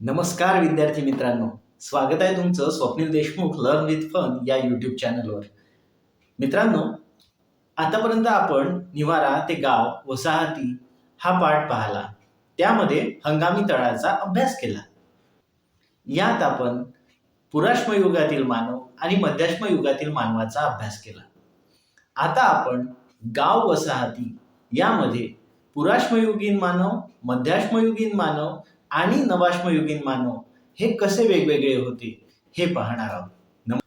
नमस्कार विद्यार्थी मित्रांनो. स्वागत आहे तुमचं Swapnil Deshmukh learn with fun या यूट्यूब चॅनलवर मित्रांनो आतापर्यंत आपण निवारा ते गाव वसाहती हा पाठ पाहिला. त्यामध्ये हंगामी तळाचा अभ्यास केला. यात आपण पुराश्म युगातील मानव आणि मध्याश्म युगातील मानवाचा अभ्यास केला. आता आपण गाव वसाहती यामध्ये पुराश्मयुगीन मानव मध्याश्मयुगीन मानव आणि नवाश्मयुगीन मानव हे कसे वेगवेगळे होते हे पाहणार आहोत. नम-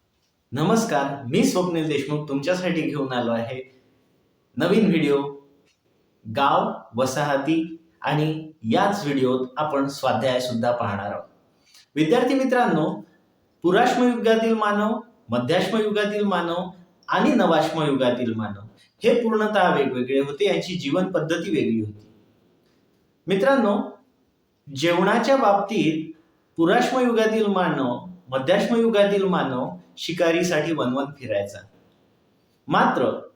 नमस्कार मी स्वप्नील देशमुख तुमच्यासाठी घेऊन आलो आहे नवीन व्हिडिओ गाव वसाहती आणि याच व्हिडिओत आपण स्वाध्याय सुद्धा पाहणार आहोत. विद्यार्थी मित्रांनो पुराश्मयुगातील मानव मध्याश्मयुगातील मानव आणि नवाश्मयुगातील मानव हे पूर्णतः वेगवेगळे होते यांची जीवन पद्धती वेगळी होती. मित्रांनो जेवणाच्या बाबतीत पुराश्म युगातील मानव मध्याश्म युगातील मानव शिकारीसाठी वनवन फिरायचा. मात्र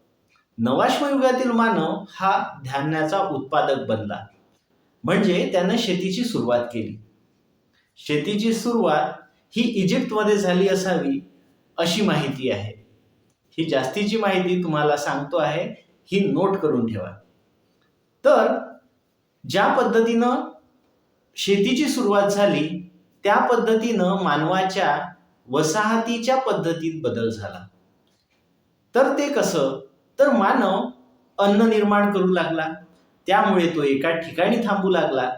नवाश्म युगातील मानव हा धान्याचा उत्पादक बनला. म्हणजे त्यानं शेतीची सुरुवात केली. शेतीची सुरुवात ही इजिप्तमध्ये झाली असावी अशी माहिती आहे. ही जास्तीची माहिती तुम्हाला सांगतो आहे ही नोट करून ठेवा. तर ज्या पद्धतीनं शेतीची सुरुवात झाली त्या पद्धतीनं मानवाच्या वसाहतीच्या पद्धतीत बदल झाला. तर ते कसं? तर मानव अन्न निर्माण करू लागला. त्यामुळे तो एका ठिकाणी थांबू लागला.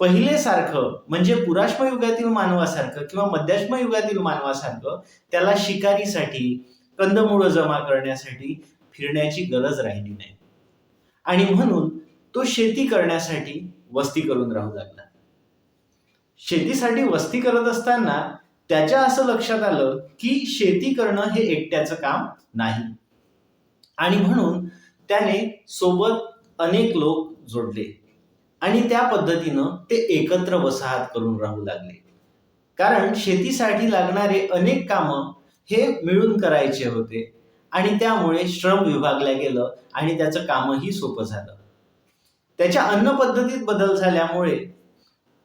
पहिले सारखं म्हणजे पुराश्म युगातील मानवासारखं किंवा मध्याश्म युगातील मानवासारखं त्याला शिकारीसाठी कंदमुळं जमा करण्यासाठी फिरण्याची गरज राहिली नाही. आणि म्हणून तो शेती करण्यासाठी वस्ती करून राहू लागला. शेतीसाठी वस्ती करत असताना त्याच्या असं लक्षात आलं की शेती करणं हे एकट्याचं काम नाही. आणि म्हणून त्याने सोबत अनेक लोक जोडले. आणि त्या पद्धतीनं ते एकत्र वसाहत करून राहू लागले. कारण शेतीसाठी लागणारे अनेक कामं हे मिळून करायचे होते. आणि त्यामुळे श्रम विभागल्या गेलं आणि त्याचं कामही सोपं झालं. त्याच्या अन्न पद्धतीत बदल झाल्यामुळे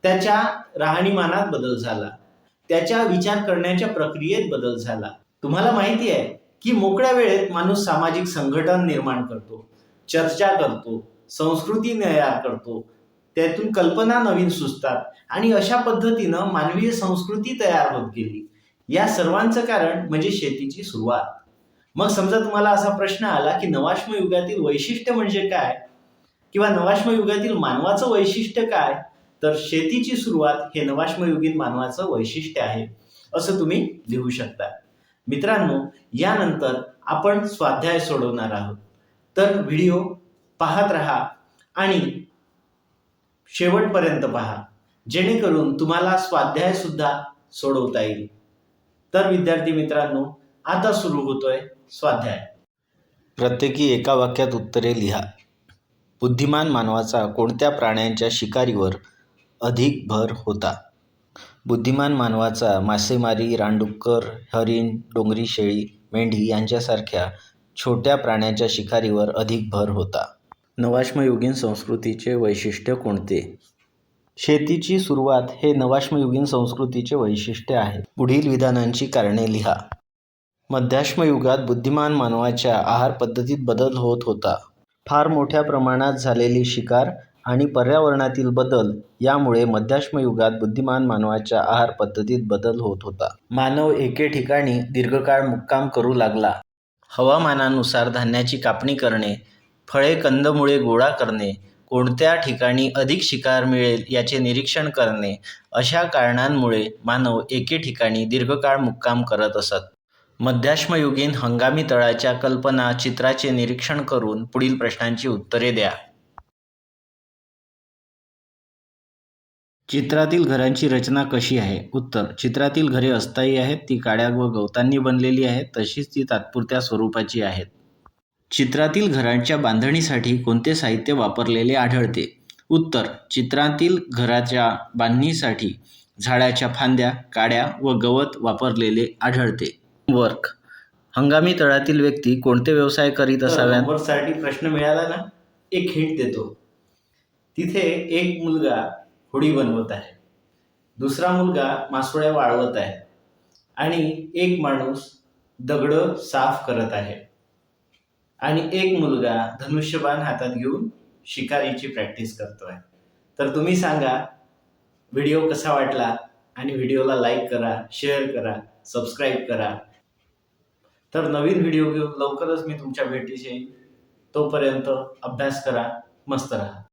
त्याच्या राहणीमानात बदल झाला. त्याच्या विचार करण्याच्या प्रक्रियेत बदल झाला. तुम्हाला माहिती आहे की मोकळ्या वेळेत माणूस सामाजिक संघटन निर्माण करतो चर्चा करतो संस्कृती तयार करतो त्यातून कल्पना नवीन सुचतात आणि अशा पद्धतीनं मानवीय संस्कृती तयार होत गेली. या सर्वांचं कारण म्हणजे शेतीची सुरुवात. मग समजा तुम्हाला असा प्रश्न आला की नवाश्म युगातील वैशिष्ट्य म्हणजे काय? किंवा नवाश्म युगातील मानवाचं वैशिष्ट्य काय? तर शेतीची सुरुवात हे नवाश्मयुगीन मानवाचं वैशिष्ट्य आहे असं तुम्ही लिहू शकता. मित्रांनो यानंतर आपण स्वाध्याय सोडवणार आहोत. तर व्हिडिओ पाहत राहा आणि शेवटपर्यंत पहा जेणेकरून तुम्हाला स्वाध्याय सुद्धा सोडवता येईल. तर विद्यार्थी मित्रांनो आता सुरू होतोय स्वाध्याय. प्रत्येकी एका वाक्यात उत्तरे लिहा. बुद्धिमान मानवाचा कोणत्या प्राण्यांच्या शिकारीवर अधिक भर होता. बुद्धिमान मानवाचा मासेमारी रानडुक्कर हरिण डोंगरी शेळी मेंढी यांच्यासारख्या छोट्या प्राण्यांच्या शिकारीवर अधिक भर होता. नवाश्मयुगीन संस्कृतीचे वैशिष्ट्य कोणते? शेतीची सुरुवात हे नवाश्मयुगीन संस्कृतीचे वैशिष्ट्य आहे. पुढील विधानांची कारणे लिहा. मध्याश्मयुगात बुद्धिमान मानवाच्या आहार पद्धतीत बदल होत होता. फार मोठ्या प्रमाणात झालेली शिकार आणि पर्यावरणातील बदल यामुळे मध्याश्मयुगात बुद्धिमान मानवाच्या आहार पद्धतीत बदल होत होता. मानव एके ठिकाणी दीर्घकाळ मुक्काम करू लागला. हवामानानुसार धान्याची कापणी करणे फळे कंदमुळे गोळा करणे कोणत्या ठिकाणी अधिक शिकार मिळेल याचे निरीक्षण करणे अशा कारणांमुळे मानव एके ठिकाणी दीर्घकाळ मुक्काम करत असत. मध्याश्मयुगीन हंगामी तळाच्या कल्पना चित्राचे निरीक्षण करून पुढील प्रश्नांची उत्तरे द्या. चित्रातील घरांची रचना कशी आहे? उत्तर चित्रातील घरे अस्थायी आहेत ती काड्या व गवतांनी बनलेली आहेत तशीच ती तात्पुरत्या स्वरूपाची आहेत. चित्रातील घरांच्या बांधणीसाठी कोणते साहित्य वापरलेले आढळते? उत्तर चित्रातील घराच्या बांधणीसाठी झाडाच्या फांद्या काड्या व गवत वापरलेले आढळते. वर्क हंगामी तळातील व्यक्ती कोणते व्यवसाय करीत असाव्यात? होमवर्कसाठी प्रश्न मिळाला ना? एक हिंट देतो. तिथे एक मुलगा होडी बनवत आहे. दुसरा मुलगा मासोळ्या वाळवत आहे आणि एक माणूस दगड साफ करत आहे. आणि एक मुलगा धनुष्यबाण हातात घेऊन शिकारीची प्रॅक्टिस करतोय. तर तुम्ही सांगा व्हिडिओ कसा वाटला? आणि व्हिडिओला लाईक करा शेअर करा सबस्क्राईब करा. तर नवीन व्हिडिओ घेऊन लवकरच मी तुमच्या भेटीशी येईन. तोपर्यंत अभ्यास करा मस्त राहा.